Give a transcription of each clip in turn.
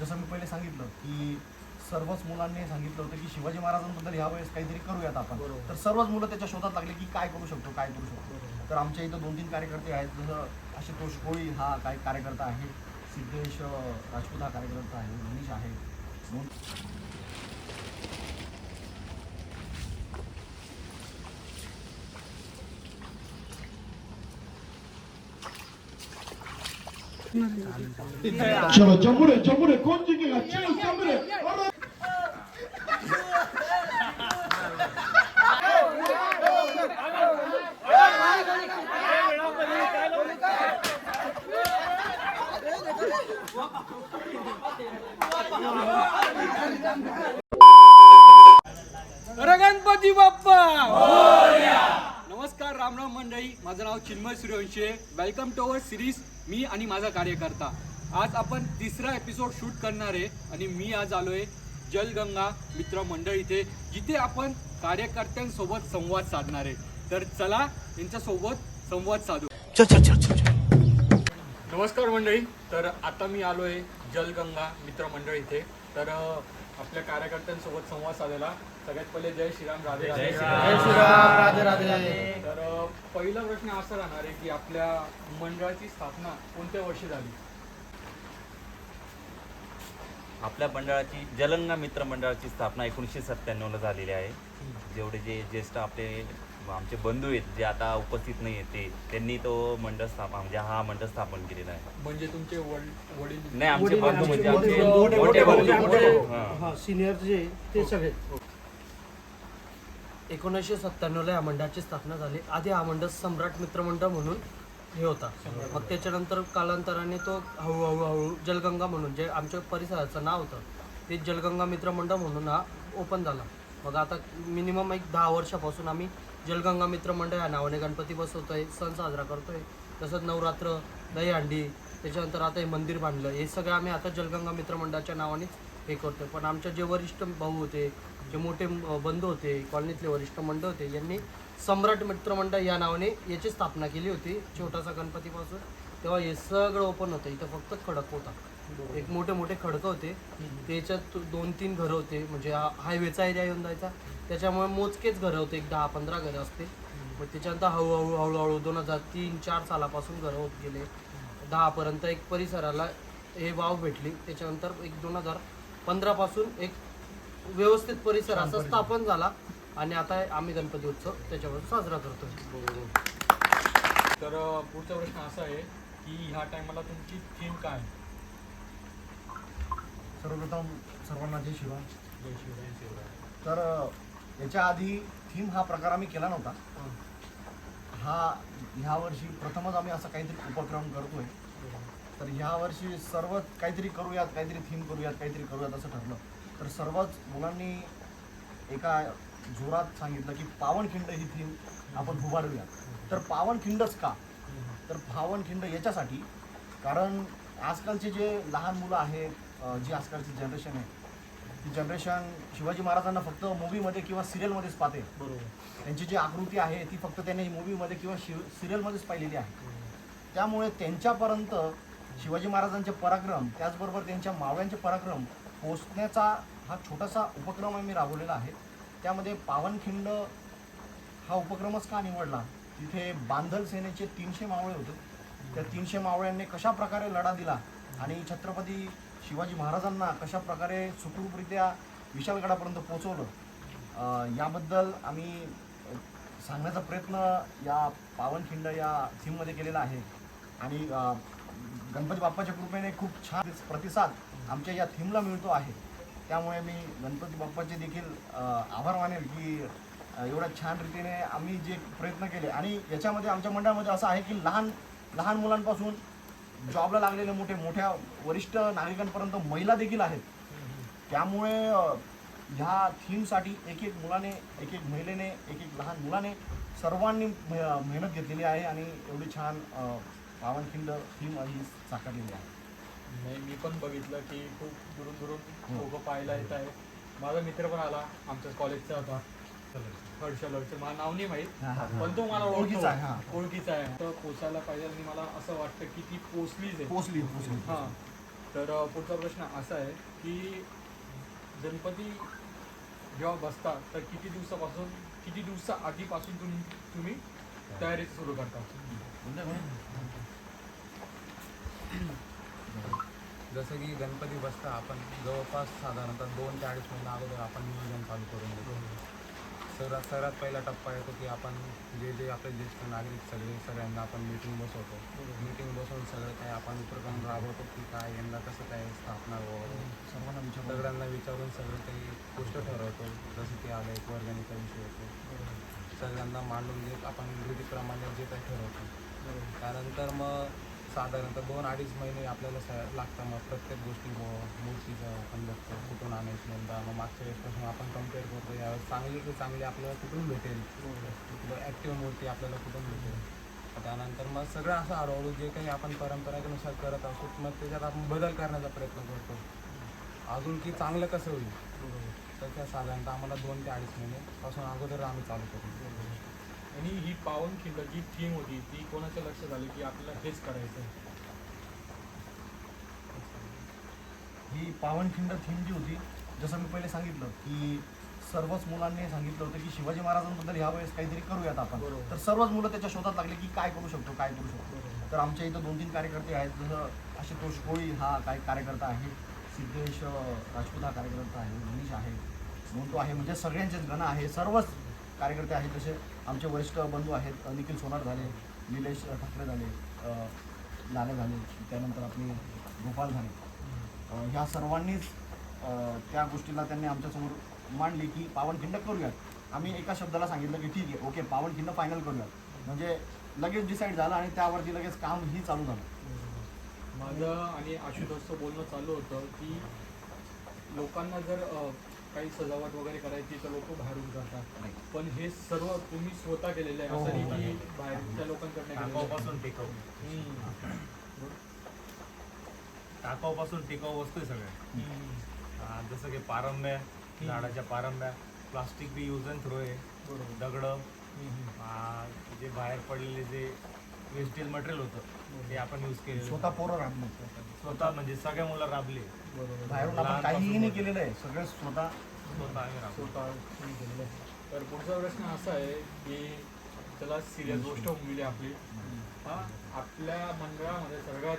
जसं मी पहिले सांगितलं की सर्वच मुलांनी सांगितलं होतं की शिवाजी महाराजांबद्दल ह्यावेळेस काहीतरी करूयात आपण. तर सर्वच मुलं त्याच्या शोधात लागले की काय करू शकतो काय करू शकतो. तर आमच्या इथं दोन तीन कार्यकर्ते आहेत जसं आशुतोष कोळी हा काय कार्यकर्ता आहे सिद्धेश राजपूत हा कार्यकर्ता आहे मनीष आहे. दोन चलो जमुरे जमुरे कौन जीतेगा चलो जमुरे और अरे गणपती बाप्पा नमस्कार रामराम मंडळी माझं नाव चिन्मय सूर्यवंशी आहे. वेलकम टू अवर सिरीज मी आणि माझा कार्यकर्ता. आज आपण तिसरा एपिसोड शूट करणार आहे आणि मी आज आलोय जलगंगा मित्र मंडळ इथे जिथे आपण कार्यकर्त्यांसोबत संवाद साधणार आहे. तर चला यांच्यासोबत संवाद साधू. नमस्कार मंडळी. तर आता मी आलोय जलगंगा मित्र मंडळ इथे. तर आपल्या कार्यकर्त्यांसोबत संवाद साधायला. सगळ्यात पहिले जय श्रीराम राधे राधे. राधे राधे. तर पहिला प्रश्न असा राहणार आहे की आपल्या मंडळाची स्थापना कोणत्या वर्षी झाली? आपल्या मंडळाची जलंगा मित्र मंडळाची स्थापना एकोणीसशे सत्त्याण्णवला झालेली आहे. जेवढे जे ज्येष्ठ आपले आमचे बंधू आहेत जे आता उपस्थित नाही आहेत ते त्यांनी तो मंडळ स्थापन म्हणजे हा मंडळ स्थापन केलेला आहे. म्हणजे तुमचे वड- वडील? नाही आमचे बंधू म्हणजे आमचे मोठे बंधू, सिनियर जे ते सगळे. एकोणीसशे सत्त्याण्णवला या मंडळाची स्थापना झाली. आधी हा मंडळ सम्राट मित्रमंडळ म्हणून हे होता. मग त्याच्यानंतर कालांतराने तो हळूहळू हळू जलगंगा म्हणून जे आमच्या परिसराचं नाव होतं ते जलगंगा मित्रमंडळ म्हणून हा ओपन झाला. मग आता मिनिमम एक दहा वर्षापासून आम्ही जलगंगा मित्रमंडळ या नावाने गणपती बसवतो आहे सण साजरा करतो आहे तसंच नवरात्र दहीहंडी त्याच्यानंतर आता हे मंदिर बांधलं. हे सगळं आम्ही आता जलगंगा मित्रमंडळाच्या नावानेच हे करतोय. पण आमच्या जे वरिष्ठ भाऊ होते जे मोठे बंधू होते कॉलनीतले वरिष्ठ मंडळ होते यांनी सम्राट मित्रमंडळ या नावाने याची स्थापना केली होती छोटासा गणपतीपासून. तेव्हा हे सगळं ओपन होतं इथं फक्त खडक होता. एक मोठे मोठे खडकं होते. त्याच्यात दोन तीन घरं होते म्हणजे हा हायवेचा एरिया येऊन जायचा. त्याच्यामुळे मोजकेच घरं होते एक दहा पंधरा घरं असते. मग त्याच्यानंतर हळूहळू हळूहळू दोन हजार तीन चार सालापासून घरं होत गेले. दहापर्यंत एक परिसराला हे वाव भेटली. त्याच्यानंतर एक दोन हजार पंधरापासून एक व्यवस्थित परिसर असा स्थापन झाला. आणि आता आम्ही गणपती उत्सव त्याच्यावर साजरा करतोय. तर पुढचा प्रश्न असा आहे की ह्या टायमाला तुमची थीम काय आहे? सर्वप्रथम सर्वांना जय शिवराम जय शिवराय शिवराय. तर याच्या आधी थीम हा प्रकार आम्ही केला नव्हता. हा. ह्या वर्षी प्रथमच आम्ही असा काहीतरी उपक्रम करतोय. तर ह्या वर्षी सर्व काहीतरी करूयात काहीतरी थीम करूयात काहीतरी करूयात असं ठरलं. तर सर्वच मुलांनी एका जोरात सांगितलं की पावनखिंड ही थीम आपण उभारूयात. तर पावनखिंडच का? तर पावनखिंड याच्यासाठी कारण आजकालचे जे लहान मुलं आहेत जी आजकालची जनरेशन आहे ती जनरेशन शिवाजी महाराजांना फक्त मूवीमध्ये किंवा सिरियलमध्येच पाहते. बरोबर. त्यांची जी आकृती आहे ती फक्त त्यांनी मूवीमध्ये किंवा शिव सिरियलमध्येच पाहिलेली आहे. त्यामुळे त्यांच्यापर्यंत शिवाजी महाराजांचे पराक्रम त्याचबरोबर त्यांच्या मावळ्यांचे पराक्रम पोचण्याचा हा छोटासा उपक्रम आम्ही राबवलेला आहे. त्यामध्ये पावनखिंड हा उपक्रमच का निवडला? तिथे बांधल सेनेचे तीनशे मावळे होते. त्या तीनशे मावळ्यांनी कशा प्रकारे लढा दिला आणि छत्रपती शिवाजी महाराजांना कशा प्रकारे सुखरूपरित्या विशालगडापर्यंत पोचवलं याबद्दल आम्ही सांगण्याचा प्रयत्न या पावनखिंड या थीममध्ये केलेला आहे. आणि गणपती बाप्पाच्या कृपेने खूप छान प्रतिसाद आमच्या या थीमला मिळतो आहे. त्यामुळे मी गणपती बाप्पाचे देखील आभार मानेल की एवढ्या छान रीतीने आम्ही जे प्रयत्न केले. आणि याच्यामध्ये आमच्या मंडळामध्ये असं आहे की लहान लहान मुलांपासून जॉबला लागलेले मोठे मोठ्या वरिष्ठ नागरिकांपर्यंत महिला देखील आहेत. त्यामुळे ह्या थीमसाठी एक एक मुलाने एक एक महिलेने एक एक लहान मुलाने सर्वांनी मे- मेहनत घेतलेली आहे आणि एवढी छान पावनखिंड थीम ही साकारलेली आहे. नाही मी पण बघितलं की खूप दुरून दुरून. लोक पाहायला येत आहे माझा मित्र पण आला आमच्या कॉलेजचा होता. हर्षल हर्षल मला नाव नाही माहीत. पण तो मला ओळखीचा आहे, हा. ओळखीचा आहे. तर पोचायला पाहिजे आणि मला असं वाटतं की ती पोचलीच आहे. पोचली पोचली हा. तर पुढचा प्रश्न असा आहे की गणपती जेव्हा बसता तर किती दिवसापासून किती दिवसा आधीपासून तुम्ही तुम्ही तयारी सुरू करता? जसं की गणपती बसता आपण जवळपास साधारणतः दोन ते अडीच महिने अगोदर आपण नियोजन चालू करून देतो. सर्वात सर्वात पहिला टप्पा येतो की आपण जे जे आपले ज्येष्ठ नागरिक सगळे सगळ्यांना आपण मीटिंग बसवतो. मीटिंग बसवून सगळं काय आपण उपक्रम राबवतो की काय यंदा कसं काय स्थापना वगैरे सर्वांना विचार सगळ्यांना विचारून सगळं काही गोष्ट ठरवतो. जसं की आलं एक वर्गणीचा विषय येतो. सगळ्यांना मांडून जे आपण विधीप्रमाणे जे काही ठरवतो. त्यानंतर मग साधारणतः दोन अडीच महिने आपल्याला स- लागतं मग प्रत्येक गोष्टी मग मूर्तीचं आपण बघतो कुठून आणायची यंदा मग मागच्या वेळेसपासून आपण कंपेअर करतो. यावेळेस चांगली की चांगली आपल्याला कुठून भेटेल? ॲक्टिव्ह मूर्ती आपल्याला कुठून भेटेल? त्यानंतर मग सगळं असं हळूहळू जे काही आपण परंपरेनुसार करत असतो मग त्याच्यात आपण बदल करण्याचा प्रयत्न करतो. अजून की चांगलं कसं होईल? तर त्या साधारणतः आम्हाला दोन ते अडीच महिने पासून अगोदर आम्ही चालू करू. आणि ही पावनखिंड जी थीम होती ती कोणाच्या लक्षात आली की आपल्याला हेच करायचं आहे? ही पावनखिंड थीम जी होती जसं मी पहिले सांगितलं की सर्वच मुलांनी सांगितलं होतं की शिवाजी महाराजांबद्दल ह्या वेळेस काहीतरी करूयात आपण. बरोबर. तर सर्वच मुलं त्याच्या शोधात लागले की काय करू शकतो काय करू शकतो. तर आमच्या इथं दोन तीन कार्यकर्ते आहेत जसं आशुतोष कोळी हा काय कार्यकर्ता आहे सिद्धेश अं, राजपूत हा कार्यकर्ता आहे मनीष आहे मोंटू आहे म्हणजे सगळ्यांचेच गण आहे सर्वच कार्यकर्ते आहेत जसे आमचे वरिष्ठ बंधू आहेत निखिल सोनार झाले निलेश ठाकरे झाले लाले झाले त्यानंतर आपले गोपाल झाले. ह्या सर्वांनीच त्या गोष्टीला त्यांनी आमच्यासमोर मांडली की पावनखिंड करूयात. आम्ही एका शब्दाला सांगितलं की ठीक आहे ओके पावनखिंड फायनल करूयात. म्हणजे लगेच डिसाईड झालं आणि त्यावरती लगेच कामही चालू झालं. माझं आणि आशुतोषचं बोलणं चालू होतं की लोकांना जर काही सजावट वगैरे करायची तर लोक बाहेरून करतात पण हे सर्व तुम्ही स्वतः केलेलं आहे असं नाही की बाहेरच्या लोकांकडनं टिकाऊ. टाकाऊपासून टिकाऊ वस्तू आहे सगळ्या. जसं की पारंब्या झाडाच्या पारंब्या plastic B use and throw आहे. दगड. जे बाहेर पडलेले जे वेस्टेज मटेरियल होतं. ते आपण यूज केलं स्वतः पोरं राबलो. स्वतः म्हणजे सगळ्या मुलं राबले. बरोबर. बाहेरून आपण काहीही नाही केलेलं आहे. सगळं स्वतः स्वतः आम्ही राबलो. स्वतः तुम्ही केलेलं आहे. तर पुढचा प्रश्न असा आहे की त्याला सिरियस गोष्ट होऊन गेली आपली. हा आपल्या मंडळामध्ये सगळ्यात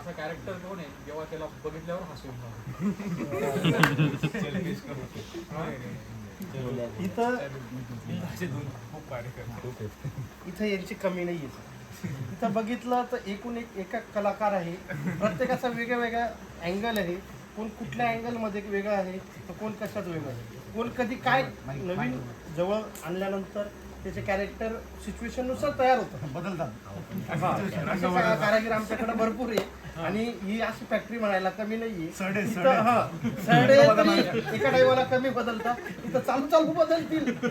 असा कॅरेक्टर कोण आहे जेव्हा त्याला बघितल्यावर हसू येतं हा? इथं इथं यांची कमी नाही आहे इथं बघितलं तर एकूण एक एका कलाकार आहे. प्रत्येकाचा वेगळा वेगळा अँगल आहे. कोण कुठल्या अँगलमध्ये वेगळा आहे तर कोण कशात वेगळं आहे. कोण कधी काय नवीन जवळ आणल्यानंतर त्याचे कॅरेक्टर सिच्युएशननुसार तयार होतं. बदलतात. हा, असे का- कारागीर आमच्याकडे भरपूर आहे. आणि ही अशी फॅक्टरी म्हणायला कमी नाहीये. हा, तरी एका टाईमाला कमी बदलतात. इथं चालू चालू बदलतील.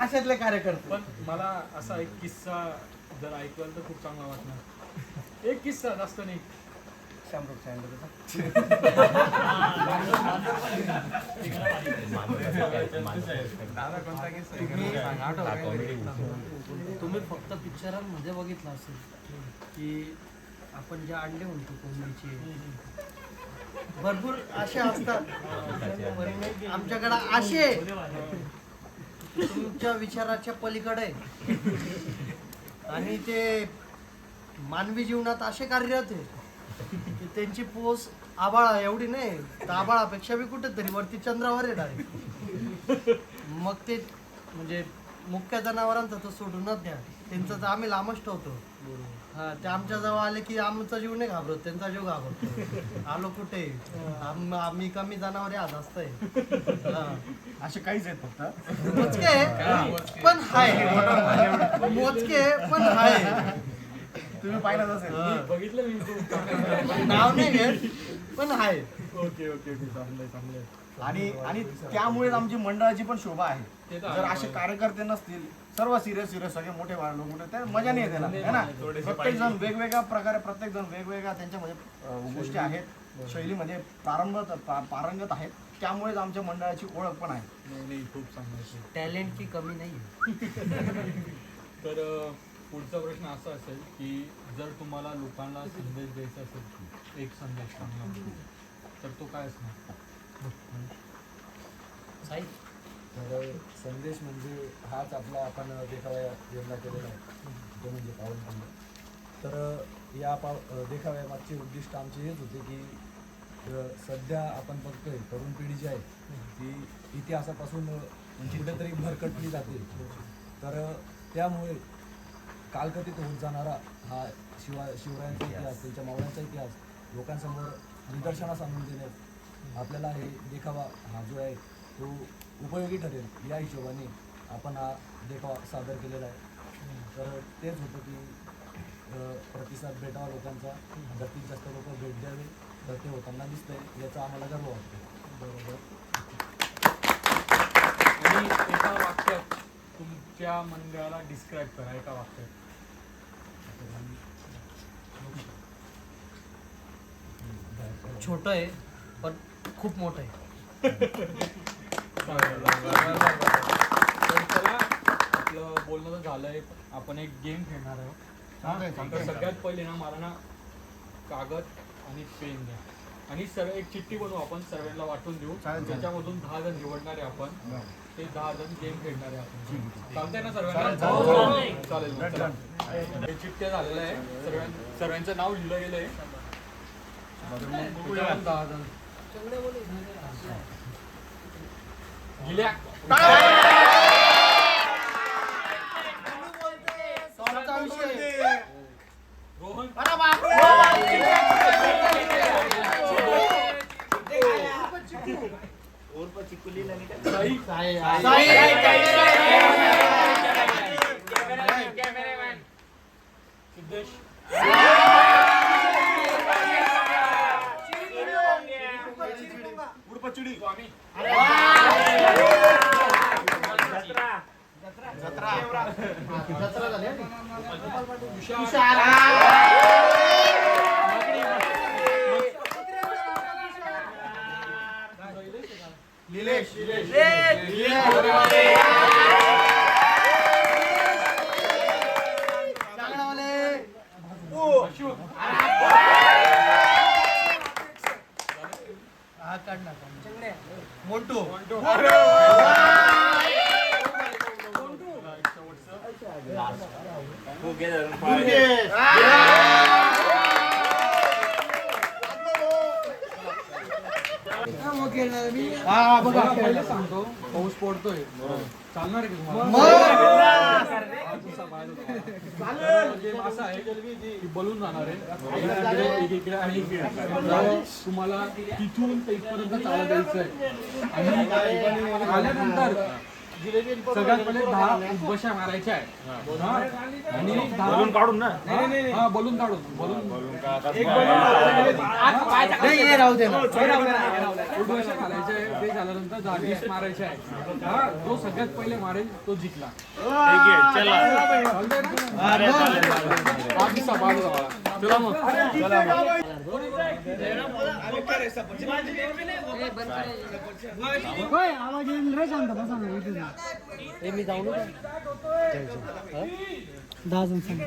अशातले कार्यकर्ते. पण मला असा एक किस्सा जर ऐकलं तर खूप चांगला वाटणार. एक किस्सा जास्त नाही. शामरुख सांगितलं तुम्ही फक्त पिक्चरांमध्ये बघितलं असेल की आपण जे अंडे म्हणतो कोंबडीचे भरपूर असे असतात आमच्याकडे असे तुमच्या विचाराच्या पलीकडे आणि ते मानवी जीवनात असे कार्यरत आहे त्यांची पोस आबाळा एवढी नाही. तर आबाळापेक्षा बी कुठेतरी वरती चंद्रावर येणार आहे. मग ते म्हणजे मुख्य जनावरांचं तर सोडूनच द्या. त्यांचं तर आम्ही लांबच ठेवतो. हा ते आमच्या जवळ आले की आमचा जीव नाही घाबरत त्यांचा जीव घाबरतो. आलो कुठे? आम- आम्ही कमी जनावर आज असतंय हा. असे काहीच आहेत फक्त. मोजके पण हाय. मोजके. पण हाय. तुम्ही पाहिलं असेल. मी बघितलं मी नाव नाही घेत पण हाय ओके ओके ओके. चांगलंय चांगलंय. आणि आणि त्यामुळेच आमची मंडळाची पण शोभा आहे. जर आहे. असे कार्यकर्ते नसतील सर्व सिरियस सिरियस सगळे मोठे लोक मोठे त्या मजा नाही त्याला है ना? प्रत्येक जण वेगवेगळ्या प्रकारे प्रत्येक जण वेगवेगळ्या त्यांच्यामध्ये अं, गोष्टी आहेत. शैलीमध्ये प्रारंभ पा- पारंगत आहेत. त्यामुळेच आमच्या मंडळाची ओळख पण आहे. नाही नाही खूप चांगलं. आहे. टॅलेंटची कमी नाही तर पुढचा प्रश्न असा असेल की जर तुम्हाला लोकांना संदेश द्यायचा असेल एक संदेश चांगला तर तो काय असणार? तर संदेश म्हणजे हाच आपला आपण देखावा यंदा केलेला आहे तो म्हणजे पावन तर या पाव देखाव्यामागचे उद्दिष्ट आमचे हेच होते की सध्या आपण बघतोय तरुण पिढी जी आहे ती इतिहासापासून कुठेतरी भरकटली जाते. तर त्यामुळे कालकथित होत जाणारा हा शिवा शिवरायांचा इतिहास त्यांच्या मावळ्यांचा इतिहास लोकांसमोर निदर्शनास आणून देण्यास आपल्याला हे देखावा हा जो आहे तो उपयोगी ठरेल या हिशोबाने आपण हा देखावा सादर केलेला आहे. तर तेच होतं की प्रतिसाद भेटावा लोकांचा. जास्तीत जास्त लोक भेट द्यावे तर ते होताना दिसतंय याचा आम्हाला गर्व वाटतो. आणि एका वाक्यात तुमच्या मंडळाला डिस्क्राईब करा एका वाक्यात. छोटं आहे पण खूप मोठं आहे. तर चला आपलं बोलणं तर झालंय. आपण एक गेम खेळणार आहोत. हा? तर सगळ्यात पहिले ना मला ना कागद आणि पेन द्या. आणि सर्व एक चिठ्ठी बनवू आपण सर्वांना वाटून देऊ. चालेल. त्याच्यामधून दहा जण निवडणार आहे आपण ते दहा जण गेम खेळणार आहे आपण. चालतंय ना सर्वांना? चालेल मग, चला. हे चिठ्ठ्या झालेलं आहे. सर्वां सर्वांचं नाव लिहिलं गेलंय. तर मग बघूया दहा जण जत्रा झाली निलेश हा काढ ना मोंटू. हा बघा सांगतो. पडतोय चालणार की तुम्हाला? आहे ती बलून जाणार आहे. इकडे- आणि इकडे. तुम्हाला तिथून ते इथपर्यंत चालत जायचं आहे आणि आल्यानंतर सगळ्यात पहिले दहा उद्बशा मारायच्या आहे हा? आणि बलून काढून ना? हा बलून काढून. बलून नाही राहू दे ना. घालायच्या आहे ते झाल्यानंतर जागीस मारायचे आहे हा जो सगळ्यात पहिले मारेल तो जिंकला. हा बाद झाला. चला मग. होय आवाज येईल रे शांत बसा ना हे मी जाऊ नका दहा जण सांग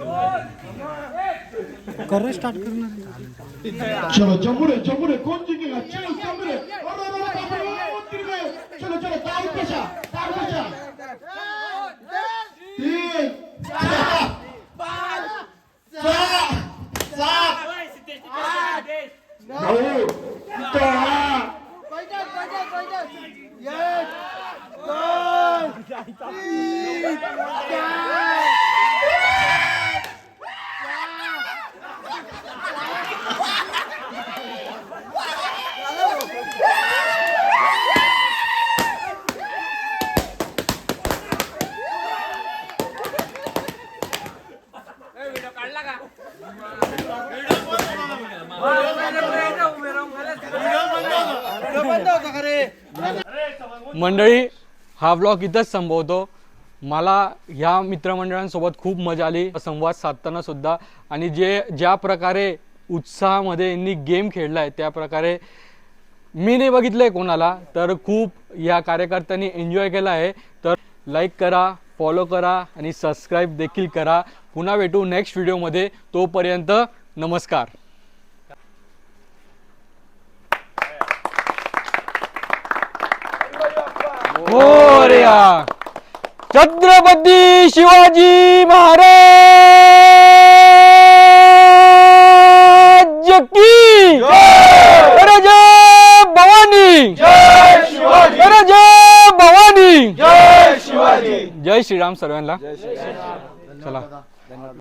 कर स्टार्ट करणार चलो जमुरे जमुरे कौन जीतेगा चलो जमुरे अरे अरे अरे बाप रे, वो गए चलो चलो तार पेशा तार पेशा। तीन चार पाच सहा सात नऊ दहा मंडळी हा ब्लॉग इथंच संभवतो मला ह्या मित्रमंडळांसोबत खूप मजा आली. संवाद साधताना सुद्धा. आणि जे ज्या प्रकारे उत्साहामध्ये यांनी गेम खेळलाय त्या प्रकारे मी नाही बघितलंय कोणाला तर खूप या कार्यकर्त्यांनी एन्जॉय केला आहे. तर लाईक करा फॉलो करा आणि सबस्क्राईब देखील करा. पुन्हा भेटू नेक्स्ट व्हिडिओमध्ये तोपर्यंत नमस्कार. मोरया। छत्रपती शिवाजी महाराज की जय। भवानी। जय भवानी। जय श्रीराम सर्वांना। चला।